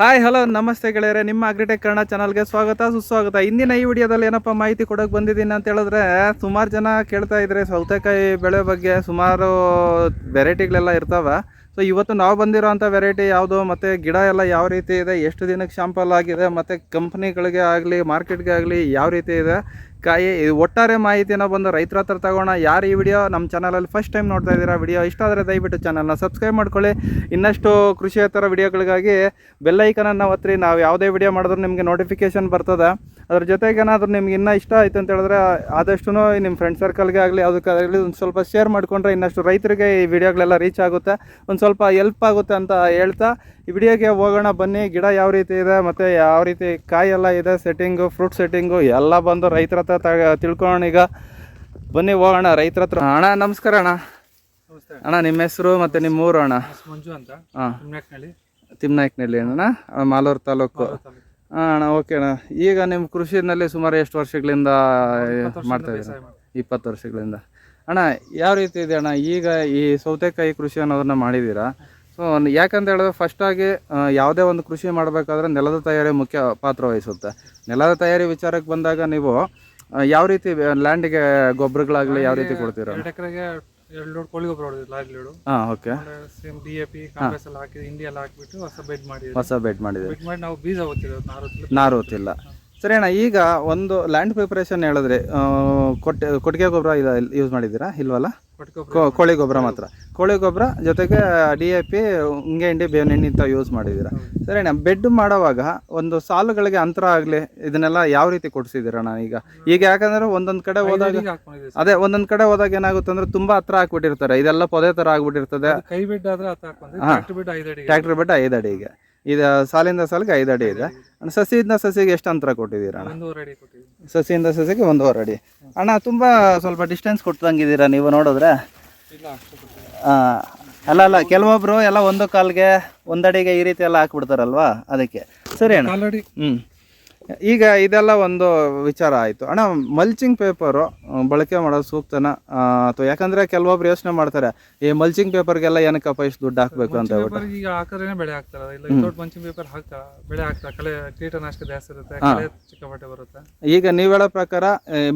Hi, hello, ನಮಸ್ತೆ ಗೆಳೆಯರೆ. ನಿಮ್ಮ ಅಗ್ರಿಟೆಕ್ ಕನ್ನಡ ಚಾನಲ್ಗೆ ಸ್ವಾಗತ, ಸುಸ್ವಾಗತ. ಇಂದಿನ ಈ ವಿಡಿಯೋದಲ್ಲಿ ಏನಪ್ಪ ಮಾಹಿತಿ ಕೊಡೋಕೆ ಬಂದಿದ್ದೀನಿ ಅಂತ ಹೇಳಿದ್ರೆ, ಸುಮಾರು ಜನ ಕೇಳ್ತಾ ಇದ್ರೆ ಸೌತೆಕಾಯಿ ಬೆಳೆ ಬಗ್ಗೆ ಸುಮಾರು ವೆರೈಟಿಗಳೆಲ್ಲ ಇರ್ತಾವೆ. ಸೊ ಇವತ್ತು ನಾವು ಬಂದಿರೋ ಅಂಥ ವೆರೈಟಿ ಯಾವುದು? ಮತ್ತು ಗಿಡ ಎಲ್ಲ ಯಾವ ರೀತಿ ಇದೆ? ಎಷ್ಟು ದಿನಕ್ಕೆ ಶಾಂಪಲ್ ಆಗಿದೆ? ಮತ್ತು ಕಂಪ್ನಿಗಳಿಗೆ ಆಗಲಿ ಮಾರ್ಕೆಟ್ಗೆ ಆಗಲಿ ಯಾವ ರೀತಿ ಇದೆ? ಕಾಯಿ, ಒಟ್ಟಾರೆ ಮಾಹಿತಿನ ಬಂದು ರೈತರ ಹತ್ರ ತಗೋಣ. ಯಾರು ಈ ವಿಡಿಯೋ ನಮ್ಮ ಚಾನಲಲ್ಲಿ ಫಸ್ಟ್ ಟೈಮ್ ನೋಡ್ತಾ ಇದ್ದೀರಾ ವಿಡಿಯೋ ಇಷ್ಟ ಆದರೆ ದಯವಿಟ್ಟು ಚಾನಲ್ನ ಸಬ್ಸ್ಕ್ರೈಬ್ ಮಾಡ್ಕೊಳ್ಳಿ. ಇನ್ನಷ್ಟು ಕೃಷಿಯೇತರ ವಿಡಿಯೋಗಳಿಗಾಗಿ ಬೆಲ್ಲೈಕನನ್ನು ಒತ್ತಿರಿ ನಾವು ಯಾವುದೇ ವಿಡಿಯೋ ಮಾಡಿದ್ರು ನಿಮಗೆ ನೋಟಿಫಿಕೇಶನ್ ಬರ್ತದೆ. ಅದ್ರ ಜೊತೆಗೆ ಏನಾದರೂ ನಿಮ್ಗೆ ಇನ್ನೂ ಇಷ್ಟ ಆಯ್ತು ಅಂತ ಹೇಳಿದ್ರೆ ಆದಷ್ಟು ನಿಮ್ಮ ಫ್ರೆಂಡ್ ಸರ್ಕಲ್ಗೆ ಆಗಲಿ ಯಾವುದಕ್ಕಾಗಲಿ ಒಂದು ಸ್ವಲ್ಪ ಶೇರ್ ಮಾಡಿಕೊಂಡ್ರೆ ಇನ್ನಷ್ಟು ರೈತರಿಗೆ ಈ ವಿಡಿಯೋಗಳೆಲ್ಲ ರೀಚ್ ಆಗುತ್ತೆ. ಒಂದು ಸ್ವಲ್ಪ ಎಲ್ಪ್ ಆಗುತ್ತೆ ಅಂತ ಹೇಳ್ತಾ ಈ ವಿಡಿಯೋಗೆ ಹೋಗೋಣ ಬನ್ನಿ. ಗಿಡ ಯಾವ ರೀತಿ ಇದೆ ಮತ್ತು ಯಾವ ರೀತಿ ಕಾಯಿ ಎಲ್ಲ ಇದೆ ಸೆಟ್ಟಿಂಗು ಫ್ರೂಟ್ ಸೆಟ್ಟಿಂಗು ಎಲ್ಲ ಬಂದು ರೈತರ ಹತ್ರ ತಗ ತಿಳ್ಕೊಳ್ಳೋಣ ಈಗ. ಬನ್ನಿ ಹೋಗೋಣ ರೈತರ ಹತ್ರ. ಅಣ್ಣ ನಮಸ್ಕಾರ ಅಣ್ಣ. ಅಣ್ಣ ನಿಮ್ಮ ಹೆಸರು ಮತ್ತು ನಿಮ್ಮ ಊರು ಅಣ್ಣ? ಮಂಜು ಅಂತ. ಹಾಂ. ತಿಮ್ನಾಯ್ಕನಲ್ಲಿ ಅಣ್ಣ. ಮಾಲೂರು ತಾಲೂಕು. ಹಾಂ ಅಣ್ಣ ಓಕೆ ಅಣ್ಣ. ಈಗ ನಿಮ್ಮ ಕೃಷಿನಲ್ಲಿ ಸುಮಾರು ಎಷ್ಟು ವರ್ಷಗಳಿಂದ ಮಾಡ್ತಾ ಇದ್ದೀರಾ. ಇಪ್ಪತ್ತು ವರ್ಷಗಳಿಂದ. ಅಣ್ಣ ಯಾವ ರೀತಿ ಇದೆ ಅಣ್ಣ? ಈಗ ಈ ಸೌತೆಕಾಯಿ ಕೃಷಿ ಅನ್ನೋದನ್ನ ಮಾಡಿದ್ದೀರಾ ಸೊ ಯಾಕಂತ ಹೇಳಿದ್ರೆ ಫಸ್ಟಾಗಿ ಯಾವುದೇ ಒಂದು ಕೃಷಿ ಮಾಡಬೇಕಾದ್ರೆ ನೆಲದ ತಯಾರಿ ಮುಖ್ಯ ಪಾತ್ರ ವಹಿಸುತ್ತೆ. ನೆಲದ ತಯಾರಿ ವಿಚಾರಕ್ಕೆ ಬಂದಾಗ ನೀವು ಯಾವ ರೀತಿ ಲ್ಯಾಂಡಿಗೆ ಗೊಬ್ಬರಗಳಾಗಲಿ ಯಾವ ರೀತಿ ಕೊಡ್ತೀರಾ? ಎರಡು ಲೋಡ್ ಕೋಳಿ ಗೊಬ್ಬರ ಹೊಡೆದಿದ್ದು ಲಾರಿ ಲೋಡು. ಹಾಂ okay same D A P Congress ಎಲ್ಲ ಹಾಕಿ ಇಂಡಿಯಾ ಎಲ್ಲ ಹಾಕಿಬಿಟ್ಟು ಹೊಸ ಬೆಡ್ ಮಾಡಿ ಹೊಸ ಬೆಡ್ ಮಾಡಿದ್ದೀರಿ. ಬೆಡ್ ಮಾಡಿ ನಾವು ಬೀಜ ಓದ್ತಿರೋದು ನಾರು. ನಾರು ಹೊತ್ತಿಲ್ಲ ಸರಿ ಅಣ್ಣ ಈಗ ಒಂದು ಲ್ಯಾಂಡ್ ಪ್ರಿಪರೇಷನ್ ಹೇಳಿದ್ರೆ ಕೊಟ್ಟೆ ಕೊಟ್ಟಿಗೆ ಗೊಬ್ಬರ ಇದು ಯೂಸ್ ಮಾಡಿದ್ದೀರಾ ಇಲ್ವಲ್ಲ? ಕೋಳಿ ಗೊಬ್ಬರ ಮಾತ್ರ. ಕೋಳಿ ಗೊಬ್ಬರ ಜೊತೆಗೆ ಡಿ ಎ ಪಿ ಹಿಂಗೆ ಹಿಂಡಿ ಬೇವಿನ ಇಂಥ ಯೂಸ್ ಮಾಡಿದ್ದೀರಾ. ಸರಿ ಅಣ್ಣ ಬೆಡ್ ಮಾಡುವಾಗ ಒಂದು ಸಾಲುಗಳಿಗೆ ಅಂತರ ಆಗಲಿ ಇದನ್ನೆಲ್ಲ ಯಾವ ರೀತಿ ಕೊಡಿಸಿದ್ದೀರಣ್ಣ ಈಗ? ಈಗ ಯಾಕಂದ್ರೆ ಒಂದೊಂದು ಕಡೆ ಹೋದಾಗ. ಅದೇ ಒಂದೊಂದು ಕಡೆ ಹೋದಾಗ ಏನಾಗುತ್ತೆ ಅಂದ್ರೆ ತುಂಬಾ ಹತ್ರ ಹಾಕ್ಬಿಟ್ಟಿರ್ತಾರೆ. ಇದೆಲ್ಲ ಪೊದೆ ಥರ ಆಗ್ಬಿಟ್ಟಿರ್ತದೆ. ಟ್ರಾಕ್ಟರ್ ಬೆಡ್ ಈಗ ಟ್ರ್ಯಾಕ್ಟರ್ ಐದು ಅಡಿಗೆ. ಇದು ಸಾಲಿಂದ ಸಾಲಿಗೆ ಐದು ಅಡಿ ಇದೆ. ಅಣ್ಣ, ಸಸಿಯಿಂದ ಸಸಿಗೆ ಎಷ್ಟು ಅಂತರ ಕೊಟ್ಟಿದ್ದೀರಾ ಅಣ್ಣ? ಸಸಿಯಿಂದ ಸಸಿಗೆ ಒಂದೂವರೆ ಅಡಿ. ಅಣ್ಣ ತುಂಬ ಸ್ವಲ್ಪ ಡಿಸ್ಟೆನ್ಸ್ ಕೊಟ್ಟಂಗಿದ್ದೀರಾ ನೀವು ನೋಡಿದ್ರೆ? ಆ, ಅಲ್ಲ ಅಲ್ಲ ಕೆಲವೊಬ್ರು ಎಲ್ಲ ಒಂದು ಕಾಲ್ಗೆ ಒಂದಡಿಗೆ ಈ ರೀತಿ ಎಲ್ಲ ಹಾಕ್ಬಿಡ್ತಾರಲ್ವಾ? ಅದಕ್ಕೆ. ಸರಿ ಅಣ್ಣ. ಹ್ಞೂ ಈಗ ಇದೆಲ್ಲ ಒಂದು ವಿಚಾರ ಆಯ್ತು. ಅಣ್ಣ ಮಲ್ಚಿಂಗ್ ಪೇಪರು ಬಳಕೆ ಮಾಡೋದು ಸೂಕ್ತನ ಅಥವಾ ಯಾಕಂದ್ರೆ ಕೆಲವೊಬ್ರು ಯೋಚನೆ ಮಾಡ್ತಾರೆ ಈ ಮಲ್ಚಿಂಗ್ ಪೇಪರ್ಗೆಲ್ಲ ಏನಕ್ಕಪ್ಪ ಇಷ್ಟು ದುಡ್ಡು ಹಾಕ್ಬೇಕು ಅಂತ ಹೇಳ್ಬಿಟ್ಟು. ಈಗ ಹಾಕಿದ್ರೆ ಬೆಳೆ ಹಾಕ್ತಾರೆ ಇಲ್ಲ ವಿತೌಟ್ ಮಲ್ಚಿಂಗ್ ಪೇಪರ್ ಹಾಕ್ತಾರ ಬೆಳೆ ಹಾಕ್ತಾರೆ ಕಳೆ ಕೀಟನಾಶಕ ಜಾಸ್ತಿ ಇರುತ್ತೆ ಕಳೆ ಸಿಕ್ಕಾಪಟ್ಟೆ ಬರುತ್ತೆ. ಈಗ ನೀವು ಹೇಳೋ ಪ್ರಕಾರ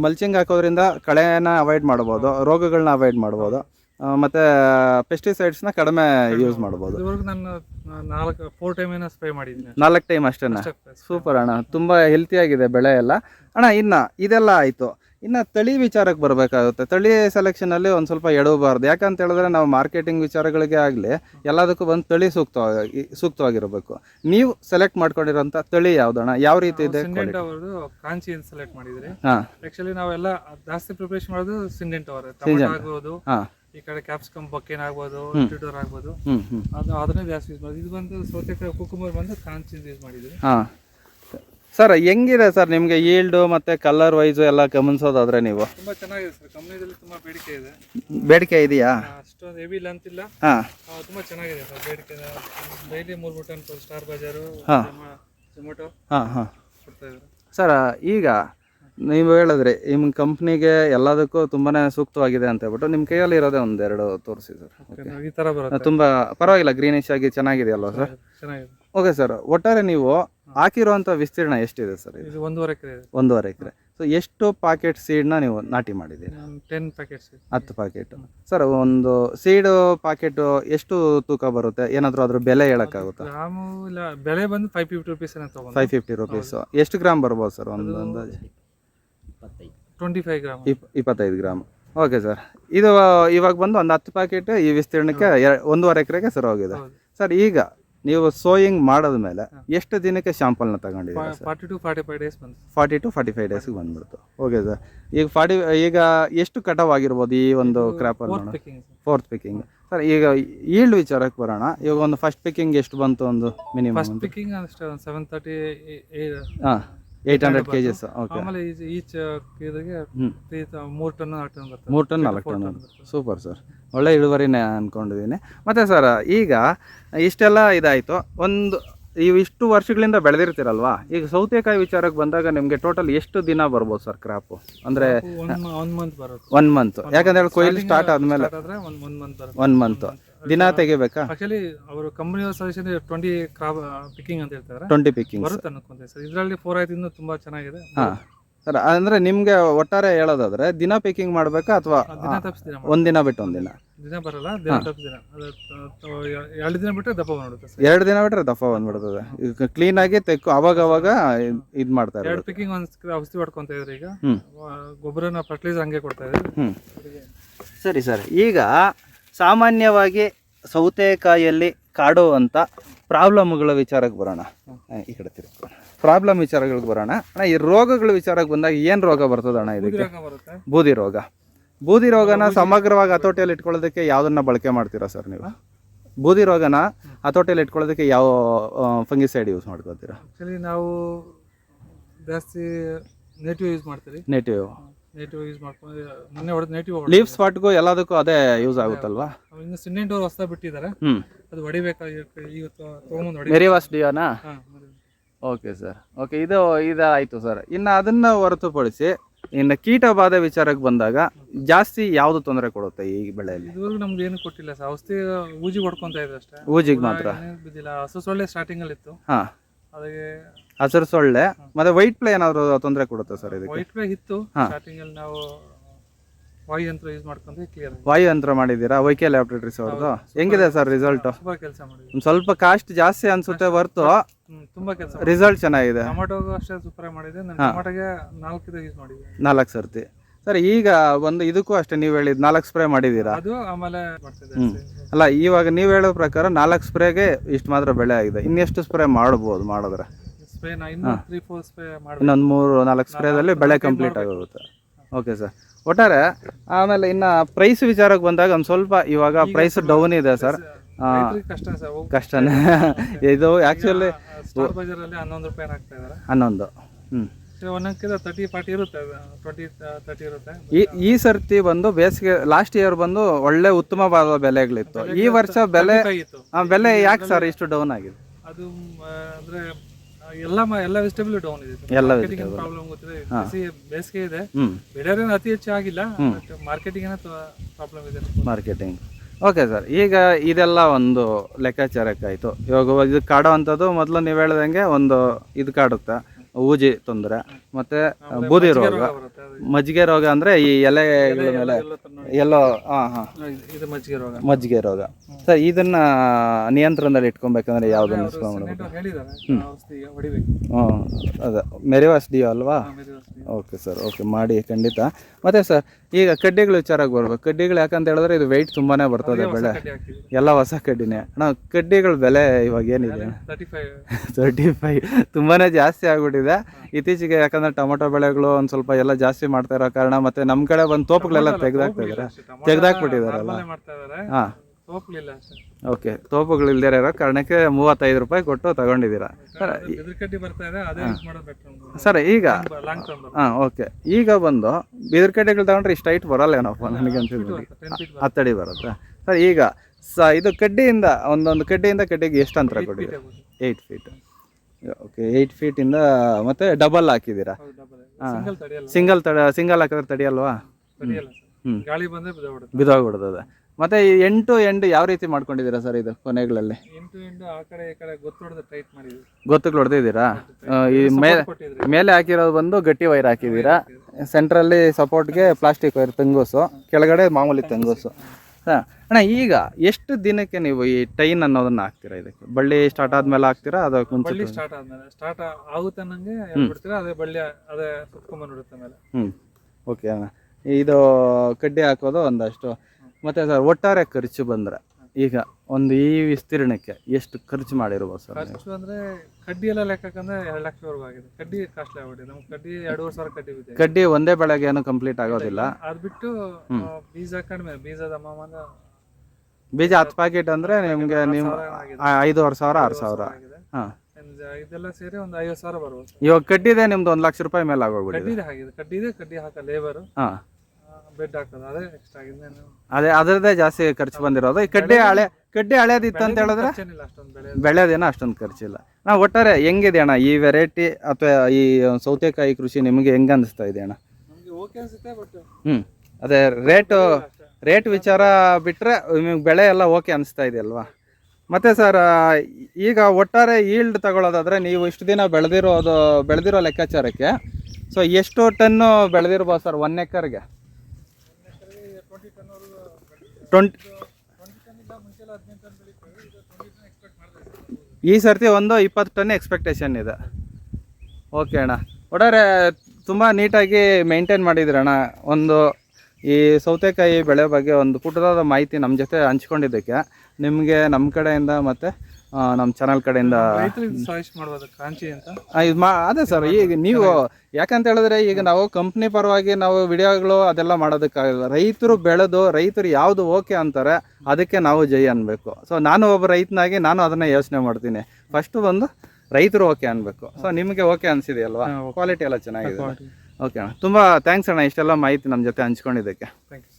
ಮಲ್ಚಿಂಗ್ ಹಾಕೋದ್ರಿಂದ ಕಳೆನ ಅವಾಯ್ಡ್ ಮಾಡ್ಬೋದು ರೋಗಗಳನ್ನ ಅವಾಯ್ಡ್ ಮಾಡ್ಬೋದು. ಮತ್ತೆ ಪೆಸ್ಟಿಸೈಡ್ಸ್ನ ಕಡಿಮೆ ಯೂಸ್ ಮಾಡಬಹುದು ಇದುವರೆಗೂ ನಾನು ನಾಲ್ಕು ಫೋರ್ ಟೈಮ್ ಏನೋ ಸ್ಪ್ರೇ ಮಾಡಿದ್ದೀನಿ. ನಾಲ್ಕು ಟೈಮ್ ಅಷ್ಟೇನಾ? ಅಷ್ಟೇ ಸೂಪರ್ ಅಣ್ಣ. ತುಂಬಾ ಹೆಲ್ತಿ ಆಗಿದೆ ಬೆಳೆ ಎಲ್ಲ. ಅಣ್ಣ ಇನ್ನ ಇದೆಲ್ಲ ಆಯ್ತು. ಇನ್ನ ತಳಿ ವಿಚಾರಕ್ಕೆ ಬರಬೇಕಾಗುತ್ತೆ. ತಳಿ ಸೆಲೆಕ್ಷನ್ ಅಲ್ಲಿ ಒಂದ್ ಸ್ವಲ್ಪ ಎಡವಬಾರ್ದು. ಯಾಕಂತ ಹೇಳಿದ್ರೆ ನಾವು ಮಾರ್ಕೆಟಿಂಗ್ ವಿಚಾರಗಳಿಗೆ ಆಗಲಿ ಎಲ್ಲದಕ್ಕೂ ಒಂದು ತಳಿ ಸೂಕ್ತವಾಗಿ ಸೂಕ್ತವಾಗಿರಬೇಕು. ನೀವು ಸೆಲೆಕ್ಟ್ ಮಾಡ್ಕೊಂಡಿರೋಂಥ ತಳಿ ಯಾವ್ದಣ್ಣ ಯಾವ ರೀತಿ ಇದೆ? ಕಾಂಚಿ ಅಂತ ಸೆಲೆಕ್ಟ್ ಮಾಡಿದ್ರಿ ಹಾಂ. ಆಕ್ಚುಲಿ ನಾವೆಲ್ಲ ಜಾಸ್ತಿ ಪ್ರಿಪರೇಷನ್ ಮಾಡೋದು ಸಿಂಡೆಂಟ್ ಅವರ್. ಆಗ್ಬೋದು ಹಾಂ. ಈ ಕಡೆ ಕ್ಯಾಪ್ಸಿಕಮ್ ಬೊಕ್ಕೇನ್ ಆಗ್ಬೋದು ಟ್ಯೂಟರ್ ಆಗ್ಬೋದು. ಅದು ಅದನ್ನೇ ಜಾಸ್ತಿ ಯೂಸ್ ಮಾಡೋದು ಇದು ಬಂದು ಸೌತೆಕಾಯಿ ಕುಕುಮರ್ ಬಂದು ಕಾಂಚಿ ಯೂಸ್ ಮಾಡಿದ್ರಿ ಹಾಂ. ಸರ್ ಹೆಂಗಿದೆ ಸರ್ ನಿಮಗೆ ಈಲ್ಡು ಮತ್ತು ಕಲರ್ ವೈಸು ಎಲ್ಲ ಗಮನಿಸೋದಾದ್ರೆ ನೀವು? ತುಂಬ ಚೆನ್ನಾಗಿದೆ ಸರ್. ಕಂಪ್ನಿದಲ್ಲಿ ತುಂಬ ಬೇಡಿಕೆ ಇದೆ. ಬೇಡಿಕೆ ಇದೆಯಾ? ಅಷ್ಟೊಂದು ಹೆವಿ ಲೆಂತ್ ಇಲ್ಲ. ಹಾಂ. ತುಂಬ ಚೆನ್ನಾಗಿದೆ ಸರ್ ಬೇಡಿಕೆ ಡೈಲಿ ಮೂರು ಬಟನ್ ಟನ್ ಸ್ಟಾರ್ ಬಜಾರು ಹಾಂ. ಟೊಮೊಟೊ ಹಾಂ ಹಾಂ. ಸರ್ ಈಗ ನೀವು ಹೇಳಿದ್ರಿ ನಿಮ್ಮ ಕಂಪ್ನಿಗೆ ಎಲ್ಲದಕ್ಕೂ ತುಂಬಾ ಸೂಕ್ತವಾಗಿದೆ ಅಂತ ಹೇಳ್ಬಿಟ್ಟು ನಿಮ್ಮ ಕೈಯಲ್ಲಿ ಇರೋದೇ ಒಂದೆರಡು ತೋರಿಸಿ ಸರ್ ತುಂಬಾ ಈ ಬರುತ್ತೆ. ತುಂಬ ಪರವಾಗಿಲ್ಲ ಗ್ರೀನಿಶ್ ಆಗಿ ಚೆನ್ನಾಗಿದೆ ಅಲ್ವಾ ಸರ್ ಚೆನ್ನಾಗಿದೆ. ಓಕೆ ಸರ್ ಒಟ್ಟಾರೆ ನೀವು ಹಾಕಿರುವಂಥ ವಿಸ್ತೀರ್ಣ ಎಷ್ಟಿದೆ ಸರ್ ಇದು? ಒಂದೂವರೆ ಎಕರೆ ಇದೆ. ಒಂದೂವರೆ ಎಕರೆ. ಸೊ ಎಷ್ಟು ಪಾಕೆಟ್ ಸೀಡ್ನ ನೀವು ನಾಟಿ ಮಾಡಿದ್ದೀರಿ? ಟೆನ್ ಪ್ಯಾಕೆಟ್ಸ್ ಹತ್ತು ಪ್ಯಾಕೆಟ್ ಸರ್ ಒಂದು ಸೀಡು ಪ್ಯಾಕೆಟ್ ಎಷ್ಟು ತೂಕ ಬರುತ್ತೆ? ಏನಾದರೂ ಅದ್ರ ಬೆಲೆ ಹೇಳೋಕ್ಕಾಗುತ್ತಾ ಗ್ರಾಮು ಇಲ್ಲ ಬೆಲೆ ಬಂದು five fifty rupees five fifty rupees ಎಷ್ಟು ಗ್ರಾಮ್ ಬರ್ಬೋದು ಸರ್ ಒಂದು ಅಂದಾಜು ಟ್ವೆಂಟಿ ಫೈವ್ ಗ್ರಾಮ್ ಇಪ್ ಇಪ್ಪತ್ತೈದು ಗ್ರಾಮ್ ಓಕೆ ಸರ್ ಇದು ಇವಾಗ ಬಂದು ಒಂದು ಹತ್ತು ಪ್ಯಾಕೆಟ್ ಈ ವಿಸ್ತೀರ್ಣಕ್ಕೆ ಎರ- ಒಂದೂವರೆ ಎಕರೆಗೆ ಸರ್ ಹೋಗಿದೆ. ಸರ್ ಈಗ ನೀವು ಸೋಯಿಂಗ್ ಮಾಡಿದ ಮೇಲೆ ಎಷ್ಟು ದಿನಕ್ಕೆ ಶಾಂಪಲ್ನ ತಗೊಂಡಿದ್ದೀರಾ forty two forty five days ಬಂತು. ಫಾರ್ಟಿ ಟು ಫಾರ್ಟಿ ಫೈವ್ ಡೇಸ್ಗೆ ಬಂದ್ಬಿಡ್ತು. ಓಕೆ ಸರ್ ಈಗ ಫಾರ್ಟಿ ಈಗ ಎಷ್ಟು ಕಟಾವ್ ಆಗಿರ್ಬೋದು ಈ ಒಂದು crop fourth picking picking fourth picking sir ಈಗ ಈಲ್ಡ್ ವಿಚಾರಕ್ಕೆ ಬರೋಣ. ಇವಾಗ ಒಂದು ಫಸ್ಟ್ ಪಿಕ್ಕಿಂಗ್ ಎಷ್ಟು ಬಂತು ಒಂದು ಮಿನಿಮಮ್ ಫಸ್ಟ್ ಪಿಕ್ಕಿಂಗ್ ಅಷ್ಟೇ ಒಂದು ಸೆವೆನ್ ತರ್ಟಿ ಹಾಂ. Eight hundred KGs okay ಆಮೇಲೆ ಈಚ್. ಮೂರು ಟನ್ ನಾಲ್ಕು ಟನ್ ಬರ್ತದೆ. ಮೂರು ಟನ್ ನಾಲ್ಕು ಟನ್ ಸೂಪರ್ ಸರ್ ಒಳ್ಳೆ ಇಳುವರಿನೇ ಅಂದ್ಕೊಂಡಿದ್ದೀನಿ ಮತ್ತು ಸರ್ ಈಗ ಇಷ್ಟೆಲ್ಲ ಇದಾಯಿತು. ಒಂದು ಈ ಇಷ್ಟು ವರ್ಷಗಳಿಂದ ಬೆಳೆದಿರ್ತೀರಲ್ವಾ? ಈಗ ಸೌತೆಕಾಯಿ ವಿಚಾರಕ್ಕೆ ಬಂದಾಗ ನಿಮಗೆ ಟೋಟಲ್ ಎಷ್ಟು ದಿನ ಬರ್ಬೋದು ಸರ್ ಕ್ರಾಪು ಅಂದ್ರೆ ಒನ್ ಮಂತ್ ಬರುತ್ತೆ. ಒನ್ ಮಂತ್ ಯಾಕಂದ್ರೆ ಕೊಯ್ಲು ಸ್ಟಾರ್ಟ್ ಆದಮೇಲೆ ಒನ್ ಮಂತ್ ದಿನ ತೆಗಿಬೇಕಾ? ಆಕ್ಚುಲಿ ಅವರು company suggestion twenty crop picking ಅಂತ ಹೇಳ್ತಾರೆ. ಟ್ವೆಂಟಿ ಪಿಕ್ಕಿಂಗ್ ಬರುತ್ತೆ ಅನ್ಕೊಂತೀನಿ ಸರ್. ಇದರಲ್ಲಿ ಫೋರ್ ಆಯ್ತು ಇನ್ನೂ ತುಂಬಾ ಚೆನ್ನಾಗಿದೆ. ಹಾ. ಸರ್ ಅಂದ್ರೆ ನಿಮ್ಗೆ ಒಟ್ಟಾರೆ ಹೇಳೋದಾದ್ರೆ ದಿನ ಪಿಕ್ಕಿಂಗ್ ಮಾಡ್ಬೇಕಾ ಅಥವಾ ದಿನ ತಪ್ಪಿಸಿ ದಿನ ಮಾಡಿ. ಒಂದಿನ ಬಿಟ್ಟು ಒಂದಿನ? ದಿನ ಬರಲ್ಲ ದಿನ ತಪ್ಪಿಸಿ ದಿನ. ಅದು ತ- ತ- ಎರಡು ದಿನ ಬಿಟ್ಟರೆ ದಪ್ಪ ಬಂದ್ಬಿಡುತ್ತೆ ಸರ್. ಎರಡು ದಿನ ಬಿಟ್ರೆ ದಪ್ಪ ಬಂದ್ಬಿಡ್ತದೆ. ಈಗ ಕ್ಲೀನ್ ಆಗಿ ತೆಕ್ಕು ಅವಾಗ ಅವಾಗ ಇದ್ ಮಾಡ್ತಾರೆ ಎರಡು ಪಿಕಿಂಗ್ ಪಿಕ್ಕಿಂಗ್ ಒಂದು ಔಷಧಿ ಹೊಡ್ಕೊಂತ ಇದ್ರೆ ಈಗ. ಹ್ಮ್. ಆ, ಗೊಬ್ಬರನ ಫರ್ಟಿಲೈಸರ್ ಹಂಗೆ ಕೊಡ್ತಾ ಇದ್ದಾರೆ ಹ್ಮ್. ಸರಿ ಸರ್ ಈಗ ಸಾಮಾನ್ಯವಾಗಿ ಸೌತೆಕಾಯಿಯಲ್ಲಿ ಕಾಡುವಂಥ ಪ್ರಾಬ್ಲಮ್ಗಳ ವಿಚಾರಕ್ಕೆ ಬರೋಣ. ಈ ಕಡೆ ತಿರ್ಕೊಂಡು ಪ್ರಾಬ್ಲಮ್ ವಿಚಾರಗಳಿಗೆ ಬರೋಣ. ಅಣ್ಣ ಈ ರೋಗಗಳ ವಿಚಾರಕ್ಕೆ ಬಂದಾಗ ಏನು ರೋಗ ಬರ್ತದೆ ಅಣ್ಣ ಇದಕ್ಕೆ? ಬೂದಿ ರೋಗ ಬೂದಿ ರೋಗನ ಸಮಗ್ರವಾಗಿ ಹತೋಟಿಯಲ್ಲಿ ಇಟ್ಕೊಳ್ಳೋದಕ್ಕೆ ಯಾವುದನ್ನ ಬಳಕೆ ಮಾಡ್ತೀರಾ ಸರ್ ನೀವು? ಬೂದಿ ರೋಗನ ಹತೋಟಿಯಲ್ಲಿ ಇಟ್ಕೊಳ್ಳೋದಕ್ಕೆ ಯಾವ ಫಂಗಿಸೈಡ್ ಯೂಸ್ ಮಾಡ್ಕೊತೀರಾ? ನಾವು ಜಾಸ್ತಿ ನೇಟಿವ್ ಯೂಸ್ ಮಾಡ್ತೀವಿ ನೇಟಿವ್ ನೇಟಿವ್ ಯೂಸ್ ಮಾಡ್ಕೊಂಡು ಮೊನ್ನೆ ಹೊಡೆದು ನೇಟಿವ್ ಲೀಫ್ ಸ್ಪಾಟ್ಗೂ ಎಲ್ಲದಕ್ಕೂ ಅದೇ ಯೂಸ್ ಆಗುತ್ತಲ್ವಾ? ಇನ್ನು ಸಿಮೆಂಟ್ ಅವ್ರು ಹೊಸ ಬಿಟ್ಟಿದ್ದಾರೆ ಅದು ಹೊಡಿಬೇಕಾಗಿರುತ್ತೆ ಈಗ ತೊಗೊಂಬಂದು ಹೊಡಿ ಮೆರಿವಾಸ್ ಡಿಯೋನಾ ಓಕೆ ಸರ್ ಓಕೆ ಇದು ಇದಾಯಿತು ಸರ್ ಇನ್ನು ಅದನ್ನ ಹೊರತುಪಡಿಸಿ ಇನ್ನು ಕೀಟ ಬಾಧೆ ವಿಚಾರಕ್ಕೆ ಬಂದಾಗ ಜಾಸ್ತಿ ಯಾವುದು ತೊಂದರೆ ಕೊಡುತ್ತೆ ಈ ಬೆಳೆಯಲ್ಲಿ? ಇದುವರೆಗೂ ನಮ್ಗೆ ಏನು ಕೊಟ್ಟಿಲ್ಲ ಸರ್ ಔಷಧಿ ಊಜಿ ಹೊಡ್ಕೊಂತ ಇದ್ರು ಅಷ್ಟೇ. ಊಜಿಗೆ ಮಾತ್ರ? ಬಿದ್ದಿಲ್ಲ. ಹಸು ಸೊಳ್ಳೆ ಸ್ಟಾರ್ಟಿಂಗ್ ಅಲ್ಲಿ ಇತ್ತು. ಹಾಂ. ಅದಕ್ಕೆ ಹಸಿರು ಸೊಳ್ಳೆ ಮತ್ತೆ ವೈಟ್ ಪ್ಲೇ ಏನಾದ್ರು ತೊಂದರೆ ಕೊಡುತ್ತೆ ಸರ್ ಇದಕ್ಕೆ? ವೈಟ್ ಪ್ಲೇ ಇತ್ತು. ಸ್ಟಾರ್ಟಿಂಗ್ ಅಲ್ಲಿ ನಾವು ವಾಯು ಯಂತ್ರ ಯೂಸ್ ಮಾಡ್ಕೊಂಡ್ರೆ ಕ್ಲಿಯರ್ ವಾಯು ಯಂತ್ರ ಮಾಡಿದ್ದೀರಾ? ವೈಕೆ ಲ್ಯಾಬ್ರೇಟರೀಸ್ ಅವ್ರದ್ದು? ಹೆಂಗಿದೆ ಸರ್ ರಿಸಲ್ಟ್ ತುಂಬಾ ಕೆಲಸ ಮಾಡಿದ್ವಿ ಸ್ವಲ್ಪ ಕಾಸ್ಟ್ ಜಾಸ್ತಿ ಅನ್ಸುತ್ತೆ ಹೊರ್ತು. ತುಂಬಾ ಕೆಲಸ ರಿಸಲ್ಟ್ ಚೆನ್ನಾಗಿದೆ. ಟೊಮಾಟೋಗೂ ಅಷ್ಟೇ ಸೂಪರ್ ಮಾಡಿದೆ. ನಾನು ಟೊಮಾಟೋಗೆ ನಾಲ್ಕು ಯೂಸ್ ಮಾಡಿದ್ವಿ ನಾಲ್ಕು ಸರ್ತಿ. ಸರ್ ಈಗ ಒಂದು ಇದಕ್ಕೂ ಅಷ್ಟೇ ನೀವು ಹೇಳಿದ್ ನಾಲ್ಕು ಸ್ಪ್ರೇ ಮಾಡಿದ್ದೀರಾ? ಅದು ಆಮೇಲೆ ಅಲ್ಲ ಇವಾಗ ನೀವು ಹೇಳೋ ಪ್ರಕಾರ ನಾಲ್ಕು ಸ್ಪ್ರೇಗೆ ಇಷ್ಟು ಮಾತ್ರ ಬೆಳೆ ಆಗಿದೆ. ಇನ್ನೆಷ್ಟು ಸ್ಪ್ರೇ ಮಾಡ್ಬೋದು ಮಾಡಿದ್ರೆ? ಸ್ಪ್ರೇ ನಾ ಇನ್ನು ತ್ರೀ ಫೋರ್ ಸ್ಪ್ರೇ ಮಾಡಿ ಇನ್ನೊಂದು ಮೂರು ನಾಲ್ಕು ಸ್ಪ್ರೇದಲ್ಲಿ ಬೆಳೆ ಕಂಪ್ಲೀಟ್ ಆಗೋಗುತ್ತೆ. ಓಕೆ ಸರ್ ಒಟ್ಟಾರೆ ಆಮೇಲೆ ಇನ್ನ ಪ್ರೈಸ್ ವಿಚಾರಕ್ಕೆ ಬಂದಾಗ ಒಂದು ಸ್ವಲ್ಪ ಇವಾಗ ಪ್ರೈಸ್ ಡೌನ್ ಇದೆ ಸರ್ ಕಷ್ಟ ಸರ್ ಕಷ್ಟನೇ. ಇದು ಆ್ಯಕ್ಚುಲಿ ಸ್ಟಾರ್ ಬಜಾರ್ ಅಲ್ಲಿ ಹನ್ನೊಂದು ರೂಪಾಯಿ ಹಾಕ್ತಾ ಇದಾರೆ? ಹನ್ನೊಂದು. ಹ್ಞೂ ಒಂದಕ್ಕಿಂತ ತರ್ಟಿ ಫಾರ್ಟಿ ಇರುತ್ತೆ ಟ್ವೆಂಟಿ ತರ್ಟಿ ಇರುತ್ತೆ. ಈ ಈ ಸರ್ತಿ ಬಂದು ಬೇಸಿಗೆ ಲಾಸ್ಟ್ ಇಯರ್ ಬಂದು ಒಳ್ಳೆ ಉತ್ತಮವಾದ ಬೆಲೆಗಳಿತ್ತು. ಈ ವರ್ಷ ಬೆಲೆ ಬೆಲೆ ಯಾಕೆ ಸರ್ ಇಷ್ಟು ಡೌನ್ ಆಗಿದೆ? ಅದು ಅಂದ್ರೆ ಎಲ್ಲ ಮ- ಎಲ್ಲ ವೆಜಿಟೇಬಲ್ ಡೌನ್ ಇದೆ. ಎಲ್ಲ ಪ್ರಾಬ್ಲಮ್ ಗೊತ್ತಿದೆ. ಬಿಸಿ ಬೇಸಿಗೆ ಇದೆ. ಹ್ಞೂ ಬೆಳೆರೇನು ಅತಿ ಹೆಚ್ಚು ಆಗಿಲ್ಲ ಮಾರ್ಕೆಟಿಂಗ್ ಏನೋ ಪ್ರಾಬ್ಲಮ್ ಇದೆ ಮಾರ್ಕೆಟಿಂಗ್ ಓಕೆ ಸರ್ ಈಗ ಇದೆಲ್ಲ ಒಂದು ಲೆಕ್ಕಾಚಾರಕ್ಕಾಯಿತು ಇವಾಗ ಇದು ಕಾಡೋ ಅಂಥದ್ದು ಮೊದಲು ನೀವು ಹೇಳ್ದಂಗೆ ಒಂದು ಇದು ಕಾಡುತ್ತೆ. ಊಜಿ ತೊಂದರೆ. ಮತ್ತೆ ಬೂದಿ ರೋಗ. ಮಜ್ಜಿಗೆ ರೋಗ ಅಂದ್ರೆ ಈ ಎಲೆಗಳ ಮೇಲೆ ಎಲ್ಲ ಹಾಂ ಹಾಂ. ಮಜ್ಜಿಗೆ ರೋಗ. ಮಜ್ಜಿಗೆ ರೋಗ. ಸರ್ ಇದನ್ನ ನಿಯಂತ್ರಣದಲ್ಲಿ ಇಟ್ಕೊಬೇಕಂದ್ರೆ ಯಾವ್ದನ್ನ ಹ್ಞೂ ಅದೇ. ಮೆರಿವಾಸ್ ಡಿಯೋ ಅಲ್ವಾ? ಓಕೆ ಸರ್ ಓಕೆ ಮಾಡಿ ಖಂಡಿತ. ಮತ್ತೆ ಸರ್ ಈಗ ಕಡ್ಡಿಗಳು ವಿಚಾರಕ್ಕೆ ಬರ್ಬೇಕು. ಕಡ್ಡಿಗಳು ಯಾಕಂತ ಹೇಳಿದ್ರೆ ಇದು ವೆಯ್ಟ್ ತುಂಬಾನೇ ಬರ್ತದೆ ಬೆಳೆ. ಎಲ್ಲ ಹೊಸ ಕಡ್ಡಿನೇ. ಅಣ್ಣ ಕಡ್ಡಿಗಳ ಬೆಲೆ ಇವಾಗ ಏನಿದೆ? ತರ್ಟಿ ಫೈವ್ ತುಂಬಾನೇ ಜಾಸ್ತಿ ಆಗ್ಬಿಟ್ಟಿದೆ. ಇತ್ತೀಚೆಗೆ ಯಾಕಂದ್ರೆ ಟೊಮೊಟೊ ಬೆಳೆಗಳು ಒಂದು ಸ್ವಲ್ಪ ಎಲ್ಲ ಜಾಸ್ತಿ ಮಾಡ್ತಾ ಇರೋ ಕಾರಣ ಮತ್ತೆ ನಮ್ಮ ಕಡೆ ಬಂದು ತೋಪುಗಳೆಲ್ಲ ತೆಗ್ದಾಕ್ತಾ ಇದಾರೆ. ತೆಗ್ದಾಕ್ಬಿಟ್ಟಿದಾರಲ್ಲ. ಹಾಂ. ಅಷ್ಟೇ ಓಕೆ ತೋಪುಗಳಿಲ್ದೇ ಇರೋ ಕಾರಣಕ್ಕೆ ಮೂವತ್ತೈದು ರೂಪಾಯಿ ಕೊಟ್ಟು ತಗೊಂಡಿದ್ದೀರಾ? ಸರ್ ಬೆದ್ರ ಬರ್ತಾ ಇದೆ ಅದೇ ಯೂಸ್ ಮಾಡೋದು ಬೆಟರ್ ಸರ್ ಈಗ ಲಾಂಗ್ ಟರ್ಮ್ ಹಾಂ ಓಕೆ ಈಗ ಬಂದು ಬಿದಿರು ಕಡ್ಡಿಗಳು ತಗೊಂಡ್ರೆ ಇಷ್ಟು ಹೈಟ್ ಬರಲ್ಲೇನಪ್ಪ ಏನಪ್ಪ ನನಗೆ ಫೀಟ್ ಹತ್ತಡಿ ಬರುತ್ತೆ ಸರ್ ಈಗ ಸ ಇದು ಕಡ್ಡಿಯಿಂದ ಒಂದೊಂದು ಕಡ್ಡಿಯಿಂದ ಕಡ್ಡಿಗೆ ಎಷ್ಟು ಅಂತರ ಕೊಡಿ ಏಯ್ಟ್ ಫೀಟ್ ಓಕೆ ಏಯ್ಟ್ ಫೀಟಿಂದ ಮತ್ತೆ ಡಬಲ್ ಹಾಕಿದ್ದೀರಾ? ಸಿಂಗಲ್ ತಡ ಸಿಂಗಲ್ ಹಾಕಿದ್ರೆ ತಡಿಯಲ್ವಾ. ಸರ್ ಗಾಳಿ ಬಂದರೆ ಬಿದೋಗ್ಬಿಡ್ತದೆ ಮತ್ತೆ ಈ ಎಂಟು ಎಂಟು ಯಾವ ರೀತಿ ಮಾಡ್ಕೊಂಡಿದ್ದೀರಾ ಸರ್ ಇದು ಕೊನೆಗಳಲ್ಲಿ? ಎಂಟು ಎಂಟು ಆ ಕಡೆ ಈ ಕಡೆ ಗೊತ್ತು ಟೈಟ್ ಮಾಡಿದ್ವಿ ಗೊತ್ತುಗಳು ಹೊಡೆದಿದ್ದೀರಾ ಈ ಮೇಲೆ ಮೇಲೆ ಹಾಕಿರೋದು ಬಂದು ಗಟ್ಟಿ ವೈರ್ ಹಾಕಿದ್ದೀರಾ? ಸೆಂಟ್ರಲ್ಲಿ ಸಪೋರ್ಟ್ಗೆ ಪ್ಲಾಸ್ಟಿಕ್ ವೈರ್ ತೆಂಗೋಸು ಕೆಳಗಡೆ ಮಾಮೂಲಿ ತೆಂಗೋಸು. ಹಾಂ ಅಣ್ಣ ಈಗ ಎಷ್ಟು ದಿನಕ್ಕೆ ನೀವು ಈ ಟೈನ್ ಅನ್ನೋದನ್ನ ಹಾಕ್ತೀರಾ ಇದಕ್ಕೆ? ಬಳ್ಳಿ ಸ್ಟಾರ್ಟ್ ಆದ್ಮೇಲೆ ಹಾಕ್ತೀರಾ? ಅದಕ್ಕೆ ಮುಂಚೆ ಬಳ್ಳಿ ಸ್ಟಾರ್ಟ್ ಆದ್ಮೇಲೆ. ಸ್ಟಾರ್ಟ್ ಆಗುತ್ತೆ ಅನ್ನಂಗೆ ಬಿಡ್ತೀರಾ? ಅದೇ ಬಳ್ಳಿ ಅದೇ ಸುತ್ಕೊಂಡ್ಬಂದ್ಬಿಡುತ್ತೆ ಮೇಲೆ. ಹ್ಞೂ ಓಕೆ ಅಣ್ಣ. ಇದು ಕಡ್ಡಿ ಹಾಕೋದು ಒಂದಷ್ಟು. ಮತ್ತು ಸರ್ ಒಟ್ಟಾರೆ ಖರ್ಚು ಬಂದರೆ ಈಗ ಒಂದು ಈ ವಿಸ್ತೀರ್ಣಕ್ಕೆ ಎಷ್ಟು ಖರ್ಚು ಮಾಡಿರ್ಬೋದು ಸರ್ ನೀವು? ಖರ್ಚು ಅಂದ್ರೆ ಕಡ್ಡಿ ಎಲ್ಲ ಲೆಕ್ಕಕ್ಕಂದ್ರೆ ಎರಡು ಲಕ್ಷವರೆಗೂ ಆಗಿದೆ. ಕಡ್ಡಿ ಕಾಸ್ಟ್ಲಿ ಆಗ್ಬಿಟ್ಟಿದೆ. ನಮ್ಗೆ ಕಡ್ಡಿ ಎರಡೂವರೆ ಸಾವಿರ ಕಡ್ಡಿ ಬಿದ್ದಿದೆ. ಕಡ್ಡಿ ಒಂದೇ ಬೆಳಗ್ಗೆ ಏನು ಕಂಪ್ಲೀಟ್ ಆಗೋದಿಲ್ಲ. ಅದ್ ಬಿಟ್ಟು ಆ, ಬೀಜ ಕಡಿಮೆ. ಬೀಜದ ಮಾಮನ ಬೀಜ ಹತ್ತು ಪ್ಯಾಕೆಟ್ ಅಂದರೆ ನಿಮಗೆ ನೀವು ಐದೂವರೆ ಸಾವಿರ ಆರು ಸಾವಿರ ಹಾಂ. ಇದೆಲ್ಲ ಸೇರಿ ಒಂದು ಐವತ್ತು ಸಾವಿರ ಬರ್ಬೋದು ಇವಾಗ ಕಡ್ಡಿದೆ ನಿಮ್ದು ಒಂದು ಲಕ್ಷ ರೂಪಾಯಿ ಮೇಲೆ ಆಗೋಗ್ಬಿಡಿ ಕಡ್ಡಿದೆ ಇದೆ ಕಡ್ಡಿ ಹಾಕ ಲೇಬರ್ ಹಾಂ. ಬೆಡ್ ಅದೇ ಎಕ್ಸ್ಟ್ರಾ ಆಗಿದ್ದೇನು ಅದೇ ಅದರದ್ದೇ ಜಾಸ್ತಿ ಖರ್ಚು ಬಂದಿರೋದು. ಈ ಕಡ್ಡಿ ಹಳೆ ಕಡ್ಡಿ ಹಳೆದಿತ್ತು ಅಂತ ಹೇಳಿದ್ರೆ ಖರ್ಚೇನಿಲ್ಲ ಅಷ್ಟೊಂದು ಬೆಳೆ ಬೆಳೆಯೋದೇನೋ ಅಷ್ಟೊಂದು ಖರ್ಚಿಲ್ಲ. ನಾ ಒಟ್ಟಾರೆ ಹೆಂಗಿದೆ ಅಣ್ಣ? ಈ ವೆರೈಟಿ ಅಥವಾ ಈ ಸೌತೆಕಾಯಿ ಕೃಷಿ ನಿಮಗೆ ಹೆಂಗೆ ಅನಿಸ್ತಾ ಇದೆ ಅಣ್ಣ? ಹ್ಮ್ ಓಕೆ ಅನ್ಸುತ್ತೆ ಬಟ್ ಹ್ಞೂ ಅದೇ ರೇಟು ರೇಟ್ ವಿಚಾರ ಬಿಟ್ಟರೆ ನಿಮಗೆ ಬೆಳೆ ಎಲ್ಲ ಓಕೆ ಅನಿಸ್ತಾ ಇದೆಯಲ್ವಾ ಮತ್ತೆ ಸರ್ ಈಗ ಒಟ್ಟಾರೆ ಈಲ್ಡ್ ತಗೊಳ್ಳೋದಾದ್ರೆ ನೀವು ಇಷ್ಟು ದಿನ ಬೆಳೆದಿರೋದು ಬೆಳೆದಿರೋ ಲೆಕ್ಕಾಚಾರಕ್ಕೆ ಸೊ ಎಷ್ಟು ಟನ್ನು ಬೆಳೆದಿರ್ಬೋದು ಸರ್ ಒನ್ ಎಕರ್ಗೆ? ಟ್ವೆಂಟಿ ಈ ಸರ್ತಿ ಒಂದು ಇಪ್ಪತ್ತು ಟನ್ ಎಕ್ಸ್ಪೆಕ್ಟೇಷನ್ ಇದೆ. ಓಕೆ ಅಣ್ಣ. ಒಡಾರೆ, ತುಂಬ ನೀಟಾಗಿ ಮೇಂಟೈನ್ ಮಾಡಿದ್ರಣ್ಣ ಒಂದು ಈ ಸೌತೆಕಾಯಿ ಬೆಳೆ ಬಗ್ಗೆ ಒಂದು ಪುಟ್ಟದಾದ ಮಾಹಿತಿ ನಮ್ಮ ಜೊತೆ ಹಂಚ್ಕೊಂಡಿದ್ದಕ್ಕೆ. ನಿಮಗೆ ನಮ್ಮ ಕಡೆಯಿಂದ ಮತ್ತು ನಮ್ಮ ಚಾನಲ್ ಕಡೆಯಿಂದ. ರೈತರಿಗೆ ಸಜೆಸ್ಟ್ ಮಾಡ್ಬೋದು ಕಾಂಚಿ ಅಂತ. ಆ, ಇದು ಮಾ ಅದೇ ಸರ್ ಈಗ ನೀವು ಯಾಕಂತ ಹೇಳಿದ್ರೆ ಈಗ ನಾವು ಕಂಪ್ನಿ ಪರವಾಗಿ ನಾವು ವಿಡಿಯೋಗಳು ಅದೆಲ್ಲ ಮಾಡೋದಕ್ಕಾಗಲ್ಲ. ರೈತರು ಬೆಳೆದು ರೈತರು ಯಾವುದು ಓಕೆ ಅಂತಾರೆ ಅದಕ್ಕೆ ನಾವು ಜೈ ಅನ್ಬೇಕು. ಸೊ ನಾನು ಒಬ್ಬ ರೈತನಾಗಿ ನಾನು ಅದನ್ನ ಯೋಚನೆ ಮಾಡ್ತೀನಿ. ಫಸ್ಟ್ ಬಂದು ರೈತರು ಓಕೆ ಅನ್ಬೇಕು. ಸೊ ನಿಮಗೆ ಓಕೆ ಅನ್ಸಿದೆಯಲ್ವಾ? ಕ್ವಾಲಿಟಿ ಎಲ್ಲ ಚೆನ್ನಾಗಿದೆ. ಓಕೆ ಅಣ್ಣ. ತುಂಬ ಥ್ಯಾಂಕ್ಸ್ ಅಣ್ಣ ಇಷ್ಟೆಲ್ಲ ಮಾಹಿತಿ ನಮ್ಮ ಜೊತೆ ಹಂಚ್ಕೊಂಡಿದ್ದಕ್ಕೆ. Thank you